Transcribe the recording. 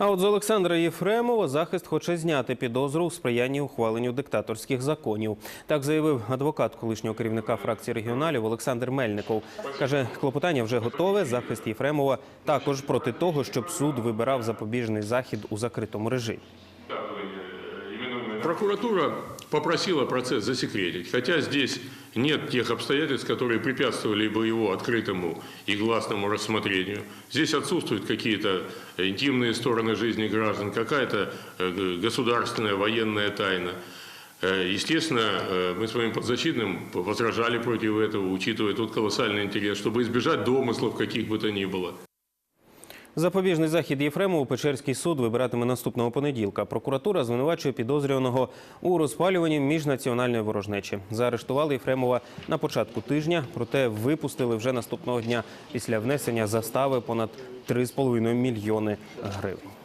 А от з Олександра Єфремова захист хоче зняти підозру у сприянні ухваленню диктаторських законів. Так заявив адвокат колишнього керівника фракції регіоналів Олександр Мельников. Каже, клопотання вже готове. Захист Єфремова також проти того, щоб суд вибирав запобіжний захід у закритому режимі. Прокуратура попросила процесс засекретить, хотя здесь нет тех обстоятельств, которые препятствовали бы его открытому и гласному рассмотрению. Здесь отсутствуют какие-то интимные стороны жизни граждан, какая-то э, государственная военная тайна. Э, Естественно, э, мы с моим подзащитным возражали против этого, учитывая тот колоссальный интерес, чтобы избежать домыслов каких бы то ни было. Запобіжний захід Єфремову Печерський суд вибиратиме наступного понеділка. Прокуратура звинувачує підозрюваного у розпалюванні міжнаціональної ворожнечі. Заарештували Єфремова на початку тижня, проте випустили вже наступного дня після внесення застави понад 3,5 мільйони гривень.